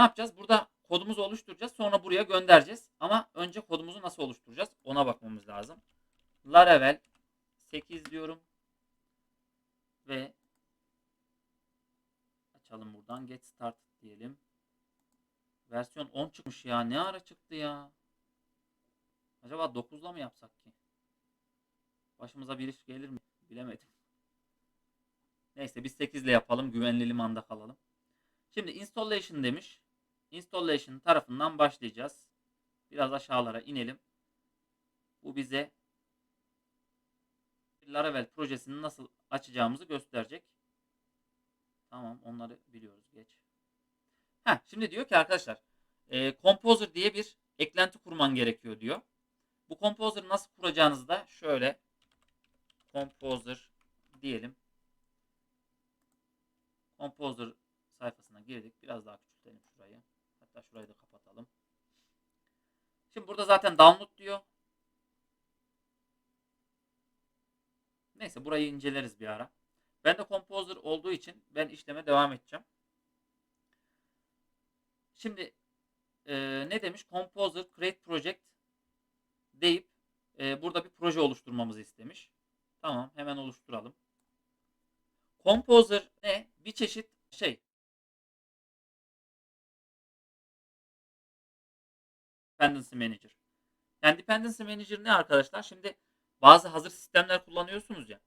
ne yapacağız? Burada kodumuzu oluşturacağız. Sonra buraya göndereceğiz. Ama önce kodumuzu nasıl oluşturacağız? Ona bakmamız lazım. Laravel 8 diyorum. Ve açalım buradan. Get started diyelim. Versiyon 10 çıkmış ya. Ne ara çıktı ya? Acaba 9'la mı yapsak ki? Başımıza bir iş gelir mi? Bilemedim. Neyse biz 8 ile yapalım. Güvenli limanda kalalım. Şimdi installation demiş. Installation tarafından başlayacağız. Biraz aşağılara inelim. Bu bize Laravel projesini nasıl açacağımızı gösterecek. Tamam onları biliyoruz. Geç. Heh, şimdi diyor ki arkadaşlar e, Composer diye bir eklenti kurman gerekiyor diyor. Bu Composer'ı nasıl kuracağınızı da şöyle Composer diyelim. Composer sayfasına girdik. Biraz daha. Hatta şurayı da kapatalım. Şimdi burada zaten download diyor. Neyse burayı inceleriz bir ara. Ben de Composer olduğu için ben işleme devam edeceğim. Şimdi e, ne demiş? Composer Create Project deyip e, burada bir proje oluşturmamızı istemiş. Tamam hemen oluşturalım. Composer ne? Bir çeşit şey. Dependency Manager. Yani Dependency Manager ne arkadaşlar? Şimdi bazı hazır sistemler kullanıyorsunuz ya.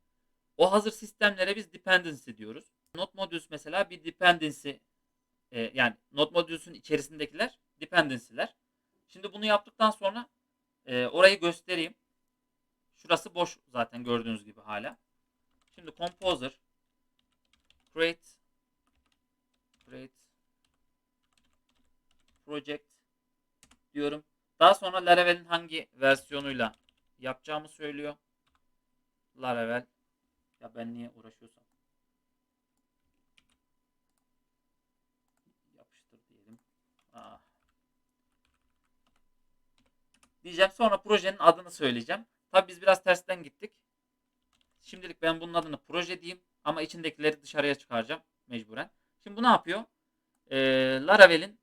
O hazır sistemlere biz dependency diyoruz. Node Modules mesela bir dependency e, yani Node Modules'ün içerisindekiler dependency'ler. Şimdi bunu yaptıktan sonra e, orayı göstereyim. Şurası boş zaten gördüğünüz gibi hala. Şimdi Composer create create project diyorum. Daha sonra Laravel'in hangi versiyonuyla yapacağımı söylüyor. Laravel ya ben niye uğraşıyorsam yapıştır diyelim. Ah. Diyeceğim sonra projenin adını söyleyeceğim. Tabi biz biraz tersten gittik. Şimdilik ben bunun adını proje diyeyim. Ama içindekileri dışarıya çıkaracağım mecburen. Şimdi bu ne yapıyor? Ee, Laravel'in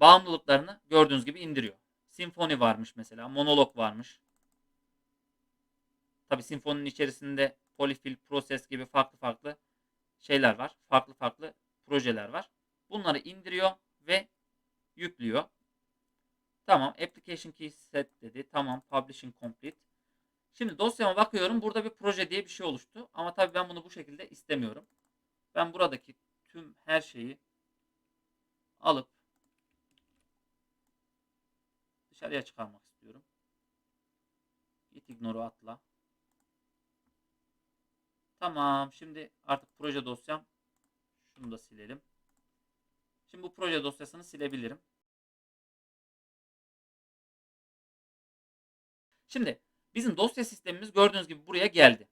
bağımlılıklarını gördüğünüz gibi indiriyor. Symfony varmış mesela. Monolog varmış. Tabi Symfony'nin içerisinde Polyfill, Process gibi farklı farklı şeyler var. Farklı farklı projeler var. Bunları indiriyor ve yüklüyor. Tamam. Application key set dedi. Tamam. Publishing complete. Şimdi dosyama bakıyorum. Burada bir proje diye bir şey oluştu. Ama tabii ben bunu bu şekilde istemiyorum. Ben buradaki tüm her şeyi alıp dışarıya çıkarmak istiyorum. Git ignore'u atla. Tamam. Şimdi artık proje dosyam. Şunu da silelim. Şimdi bu proje dosyasını silebilirim. Şimdi bizim dosya sistemimiz gördüğünüz gibi buraya geldi.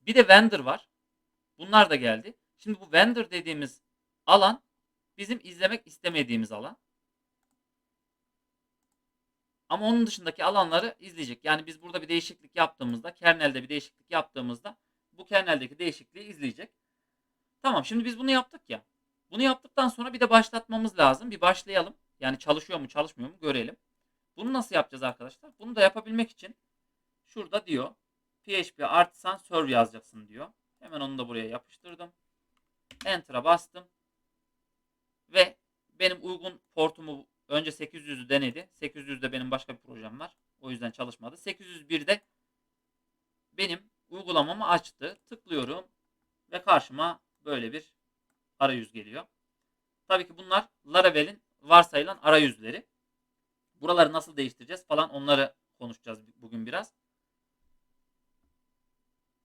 Bir de vendor var. Bunlar da geldi. Şimdi bu vendor dediğimiz alan bizim izlemek istemediğimiz alan. Ama onun dışındaki alanları izleyecek. Yani biz burada bir değişiklik yaptığımızda, kernelde bir değişiklik yaptığımızda bu kerneldeki değişikliği izleyecek. Tamam şimdi biz bunu yaptık ya. Bunu yaptıktan sonra bir de başlatmamız lazım. Bir başlayalım. Yani çalışıyor mu çalışmıyor mu görelim. Bunu nasıl yapacağız arkadaşlar? Bunu da yapabilmek için şurada diyor PHP artisan serve yazacaksın diyor. Hemen onu da buraya yapıştırdım. Enter'a bastım. Ve benim uygun portumu önce 800'ü denedi. 800'de benim başka bir projem var. O yüzden çalışmadı. 801'de benim uygulamamı açtı. Tıklıyorum ve karşıma böyle bir arayüz geliyor. Tabii ki bunlar Laravel'in varsayılan arayüzleri. Buraları nasıl değiştireceğiz falan onları konuşacağız bugün biraz.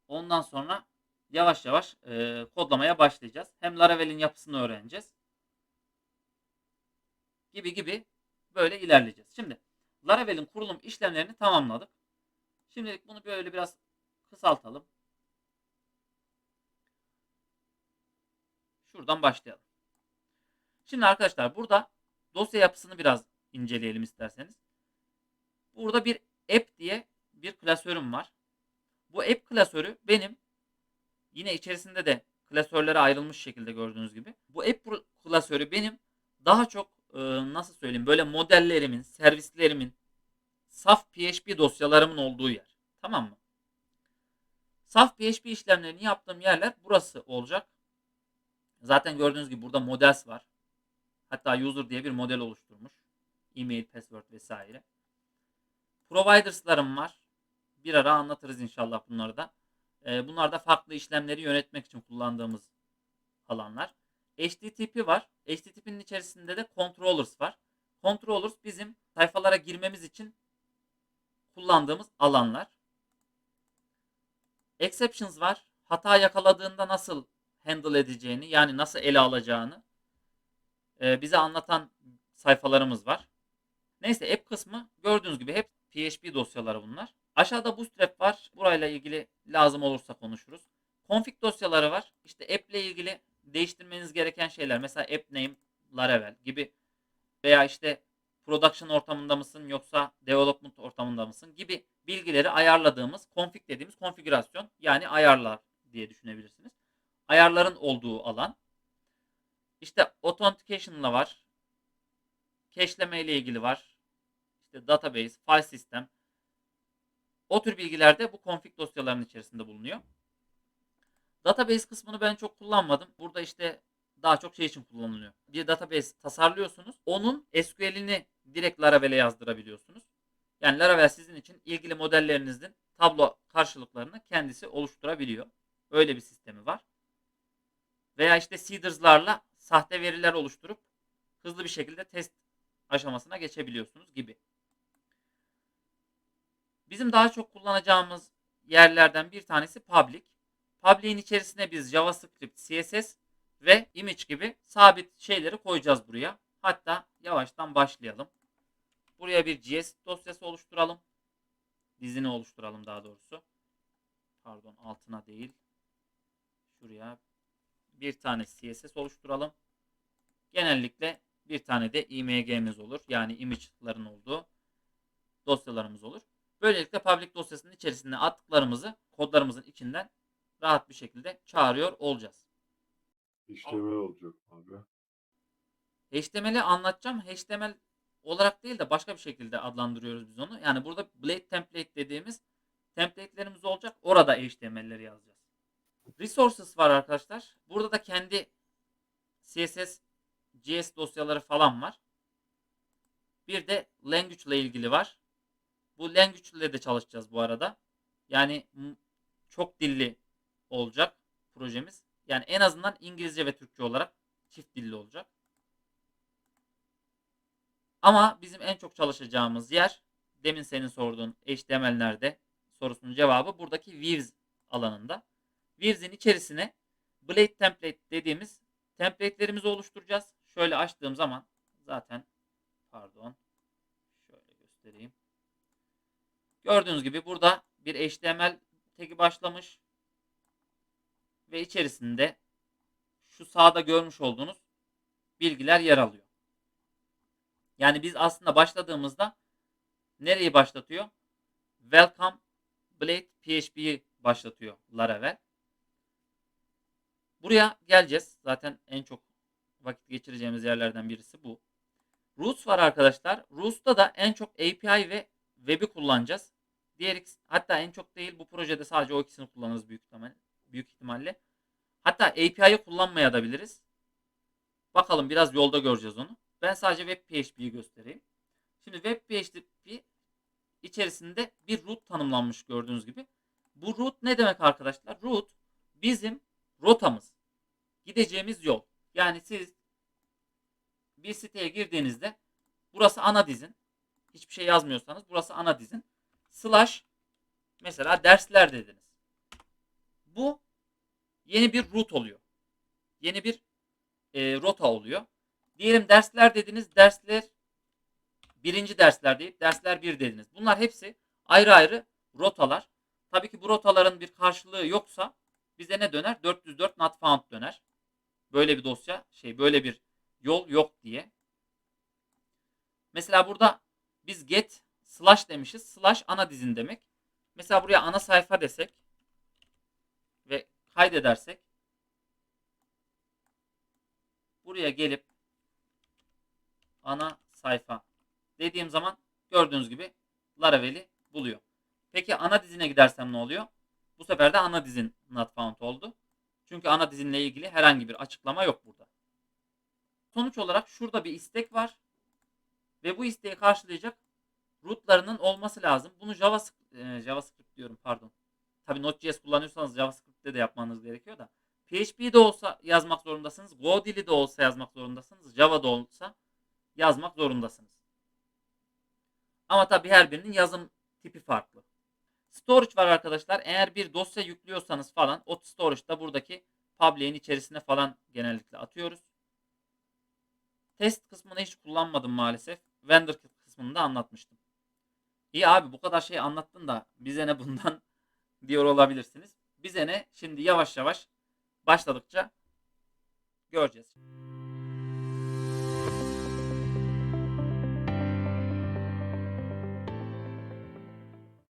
Ondan sonra yavaş yavaş e, kodlamaya başlayacağız. Hem Laravel'in yapısını öğreneceğiz. Gibi gibi böyle ilerleyeceğiz. Şimdi Laravel'in kurulum işlemlerini tamamladık. Şimdilik bunu böyle biraz kısaltalım. Şuradan başlayalım. Şimdi arkadaşlar burada dosya yapısını biraz inceleyelim isterseniz. Burada bir app diye bir klasörüm var. Bu app klasörü benim yine içerisinde de klasörlere ayrılmış şekilde gördüğünüz gibi. Bu app klasörü benim daha çok e, nasıl söyleyeyim böyle modellerimin, servislerimin, saf PHP dosyalarımın olduğu yer. Tamam mı? Saf PHP işlemlerini yaptığım yerler burası olacak. Zaten gördüğünüz gibi burada models var. Hatta user diye bir model oluşturmuş. E-mail, password vesaire. Providers'larım var. Bir ara anlatırız inşallah bunları da. Ee, bunlar da farklı işlemleri yönetmek için kullandığımız alanlar. HTTP var. HTTP'nin içerisinde de controllers var. Controllers bizim sayfalara girmemiz için kullandığımız alanlar. Exceptions var. Hata yakaladığında nasıl handle edeceğini yani nasıl ele alacağını e, bize anlatan sayfalarımız var. Neyse app kısmı gördüğünüz gibi hep PHP dosyaları bunlar. Aşağıda Bootstrap var. Burayla ilgili lazım olursa konuşuruz. Config dosyaları var. İşte app ile ilgili değiştirmeniz gereken şeyler. Mesela app name, Laravel gibi veya işte production ortamında mısın yoksa development ortamında mısın gibi bilgileri ayarladığımız config dediğimiz konfigürasyon yani ayarlar diye düşünebilirsiniz. Ayarların olduğu alan. İşte authentication'la var. Cache'leme ile ilgili var. İşte database, file system. O tür bilgiler de bu config dosyalarının içerisinde bulunuyor. Database kısmını ben çok kullanmadım. Burada işte daha çok şey için kullanılıyor. Bir database tasarlıyorsunuz. Onun SQL'ini direkt Laravel'e yazdırabiliyorsunuz. Yani Laravel sizin için ilgili modellerinizin tablo karşılıklarını kendisi oluşturabiliyor. Öyle bir sistemi var. Veya işte seeders'larla sahte veriler oluşturup hızlı bir şekilde test aşamasına geçebiliyorsunuz gibi. Bizim daha çok kullanacağımız yerlerden bir tanesi public. Public'in içerisine biz JavaScript, CSS ve image gibi sabit şeyleri koyacağız buraya. Hatta yavaştan başlayalım. Buraya bir JS dosyası oluşturalım. Dizini oluşturalım daha doğrusu. Pardon altına değil. Şuraya bir tane CSS oluşturalım. Genellikle bir tane de img'miz olur. Yani image'ların olduğu dosyalarımız olur. Böylelikle public dosyasının içerisine attıklarımızı kodlarımızın içinden rahat bir şekilde çağırıyor olacağız. İşleme olacak abi. HTML'i anlatacağım. HTML olarak değil de başka bir şekilde adlandırıyoruz biz onu. Yani burada blade template dediğimiz template'lerimiz olacak. Orada HTML'leri yazacağız. Resources var arkadaşlar. Burada da kendi CSS, JS dosyaları falan var. Bir de language ile ilgili var. Bu language ile de çalışacağız bu arada. Yani çok dilli olacak projemiz. Yani en azından İngilizce ve Türkçe olarak çift dilli olacak. Ama bizim en çok çalışacağımız yer demin senin sorduğun HTML nerede sorusunun cevabı buradaki Views alanında. Views'in içerisine Blade Template dediğimiz template'lerimizi oluşturacağız. Şöyle açtığım zaman zaten pardon şöyle göstereyim. Gördüğünüz gibi burada bir HTML tagi başlamış ve içerisinde şu sağda görmüş olduğunuz bilgiler yer alıyor. Yani biz aslında başladığımızda nereyi başlatıyor? Welcome Blade PHP'yi başlatıyor Laravel. Buraya geleceğiz. Zaten en çok vakit geçireceğimiz yerlerden birisi bu. Roots var arkadaşlar. Roots'ta da en çok API ve web'i kullanacağız. Diğer ikisi, hatta en çok değil bu projede sadece o ikisini kullanırız büyük ihtimalle. Büyük ihtimalle. Hatta API'yi kullanmayabiliriz. Bakalım biraz yolda göreceğiz onu. Ben sadece web PHP'yi göstereyim. Şimdi web PHP içerisinde bir root tanımlanmış gördüğünüz gibi. Bu root ne demek arkadaşlar? Root bizim rotamız. Gideceğimiz yol. Yani siz bir siteye girdiğinizde burası ana dizin. Hiçbir şey yazmıyorsanız burası ana dizin. Slash mesela dersler dediniz. Bu yeni bir root oluyor. Yeni bir e, rota oluyor. Diyelim dersler dediniz. Dersler birinci dersler deyip dersler bir dediniz. Bunlar hepsi ayrı ayrı rotalar. Tabii ki bu rotaların bir karşılığı yoksa bize ne döner? 404 not found döner. Böyle bir dosya şey böyle bir yol yok diye. Mesela burada biz get slash demişiz. Slash ana dizin demek. Mesela buraya ana sayfa desek kaydedersek buraya gelip ana sayfa dediğim zaman gördüğünüz gibi Laravel'i buluyor. Peki ana dizine gidersem ne oluyor? Bu sefer de ana dizin not found oldu. Çünkü ana dizinle ilgili herhangi bir açıklama yok burada. Sonuç olarak şurada bir istek var. Ve bu isteği karşılayacak rootlarının olması lazım. Bunu JavaScript, e, JavaScript diyorum pardon. Tabii Node.js kullanıyorsanız JavaScript'te de yapmanız gerekiyor da. PHP'de olsa yazmak zorundasınız. Go dili de olsa yazmak zorundasınız. Java'da olsa yazmak zorundasınız. Ama tabii her birinin yazım tipi farklı. Storage var arkadaşlar. Eğer bir dosya yüklüyorsanız falan o storage'da buradaki public'in içerisine falan genellikle atıyoruz. Test kısmını hiç kullanmadım maalesef. Vendor kısmını da anlatmıştım. İyi abi bu kadar şey anlattın da bize ne bundan diyor olabilirsiniz. Bize ne? Şimdi yavaş yavaş başladıkça göreceğiz.